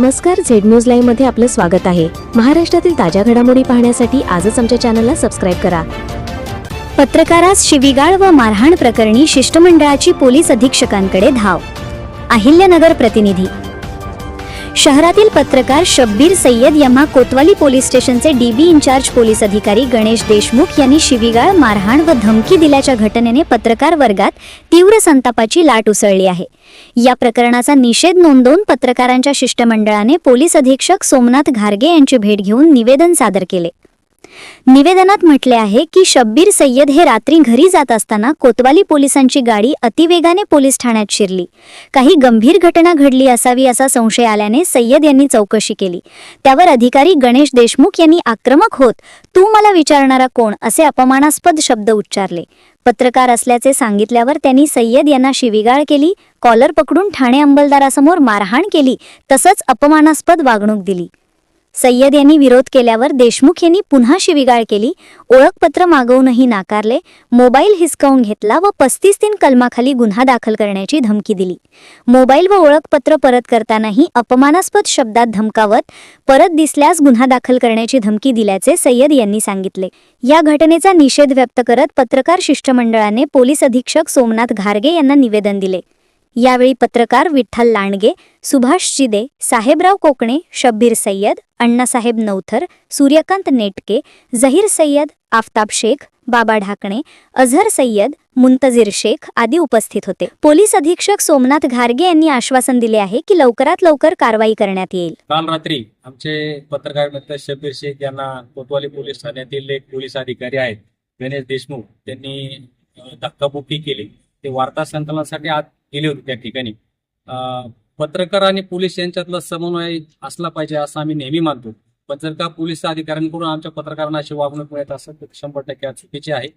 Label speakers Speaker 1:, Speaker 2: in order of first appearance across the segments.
Speaker 1: नमस्कार Z news लाईव्हमध्ये आपलं स्वागत आहे. महाराष्ट्रातील ताज्या घडामोडी पाहण्यासाठी आजच आमच्या चॅनलला सबस्क्राईब करा.
Speaker 2: पत्रकारास शिवीगाळ व मारहाण प्रकरणी शिष्टमंडळाची पोलीस अधीक्षकांकडे धाव. अहिल्यानगर प्रतिनिधी शहरातील पत्रकार शब्बीर सय्यद यांना कोतवाली पोलीस स्टेशनचे डीबी इन्चार्ज पोलीस अधिकारी गणेश देशमुख यांनी शिवीगाळ मारहाण व धमकी दिल्याच्या घटनेने पत्रकार वर्गात तीव्र संतापाची लाट उसळली आहे. या प्रकरणाचा निषेध नोंदवून पत्रकारांच्या शिष्टमंडळाने पोलीस अधीक्षक सोमनाथ घारगे यांची भेट घेऊन निवेदन सादर केले. निवेदनात म्हटले आहे की शब्बीर सय्यद हे रात्री घरी जात असताना कोतवाली पोलिसांची गाडी अतिवेगाने पोलीस ठाण्यात शिरली. काही गंभीर घटना घडली असावी असा संशय आल्याने सय्यद यांनी चौकशी केली. त्यावर अधिकारी गणेश देशमुख यांनी आक्रमक होत तू मला विचारणारा कोण? असे अपमानास्पद शब्द उच्चारले. पत्रकार असल्याचे सांगितल्यावर त्यांनी सय्यद यांना शिवीगाळ केली कॉलर पकडून ठाणे अंमलदारासमोर मारहाण केली तसंच अपमानास्पद वागणूक दिली. सय्यद यांनी विरोध केल्यावर देशमुख यांनी पुन्हा शिवीगाळ केली. ओळखपत्र मागवूनही नाकारले. मोबाईल हिसकावून घेतला व पस्तीस तीन कलमाखाली गुन्हा दाखल करण्याची धमकी दिली. मोबाईल व ओळखपत्र परत करतानाही अपमानास्पद शब्दात धमकावत परत दिसल्यास गुन्हा दाखल करण्याची धमकी दिल्याचे सय्यद यांनी सांगितले. या घटनेचा निषेध व्यक्त करत पत्रकार शिष्टमंडळाने पोलीस अधीक्षक सोमनाथ घारगे यांना निवेदन दिले. यावेळी पत्रकार विठ्ठल लांडगे सुभाष जिदे साहेबराव कोकणे शब्बीर सय्यद अण्णासाहेब नवथर सूर्यकांत नेटके झहीर सय्यद आफताब शेख बाबा ढाकणे अझहर सय्यद मुंतजीर शेख आदी उपस्थित होते. पोलीस अधीक्षक सोमनाथ घारगे यांनी आश्वासन दिले आहे की लवकरात लवकर कारवाई करण्यात येईल.
Speaker 3: काल रात्री आमचे पत्रकार मित्र शबीर शेख यांना कोतवाली पोलीस ठाण्यातील एक पोलीस अधिकारी आहेत गणेश देशमुख. त्यांनी धक्काबुक्की केली. ते वार्ता संकलनासाठी आज गेले होते त्या ठिकाणी. पत्रकार आणि पोलीस यांच्यातला समन्वय असला पाहिजे असं आम्ही नेहमी मानतो. पण जर का पोलीस अधिकाऱ्यांकडून आमच्या पत्रकारांना अशी वागणूक मिळत असेल तर शंभर टक्के चुकीची आहे.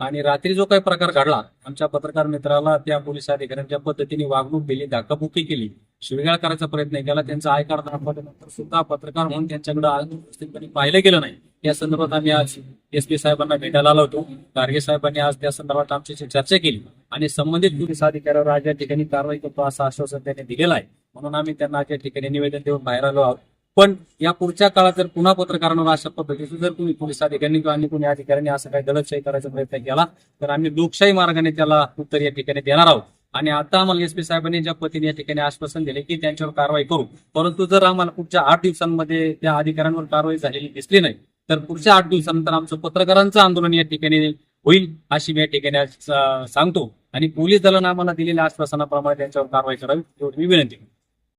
Speaker 3: आणि रात्री जो काही प्रकार घडला आमच्या पत्रकार मित्राला त्या पोलीस अधिकाऱ्यांच्या पद्धतीने वागणूक दिली धक्काबुक्की केली शिवेगाळ करायचा प्रयत्न केला त्यांचा आय कार्ड दाखवल्यानंतर सुद्धा पत्रकार म्हणून त्यांच्याकडे पाहिलं गेलं नाही. या संदर्भात आम्ही आज एस पी साहेबांना भेटायला आलो होतो. गार्गे साहेबांनी आज त्या संदर्भात आमच्याशी चर्चा केली आणि संबंधित पोलीस अधिकाऱ्यावर आज या ठिकाणी कारवाई करतो असं आश्वासन त्यांनी दिलेलं आहे. म्हणून आम्ही त्यांना आज या ठिकाणी निवेदन देऊन बाहेर आलो आहोत. पण या पुढच्या काळात जर पुन्हा पत्रकारांवर अशा पद्धतीचं जर तुम्ही पोलीस अधिकाऱ्यांनी किंवा अन्य कोणी अधिकाऱ्यांनी असं काही दलतशाही करायचा प्रयत्न केला तर आम्ही लोकशाही मार्गाने त्याला उत्तर या ठिकाणी देणार आहोत. आणि आता आम्हाला एस पी साहेबांनी ज्या पतीने या ठिकाणी आश्वासन दिले की त्यांच्यावर कारवाई करू. परंतु जर आम्हाला पुढच्या आठ दिवसांमध्ये त्या अधिकाऱ्यांवर कारवाई झालेली दिसली नाही तर पुढच्या आठ दिवसानंतर आमचं पत्रकारांचं आंदोलन या ठिकाणी होईल अशी मी या ठिकाणी सांगतो. आणि पोलीस दलानं आम्हाला दिलेल्या आश्वासनाप्रमाणे त्यांच्यावर कारवाई करावी एवढी मी विनंती करतो.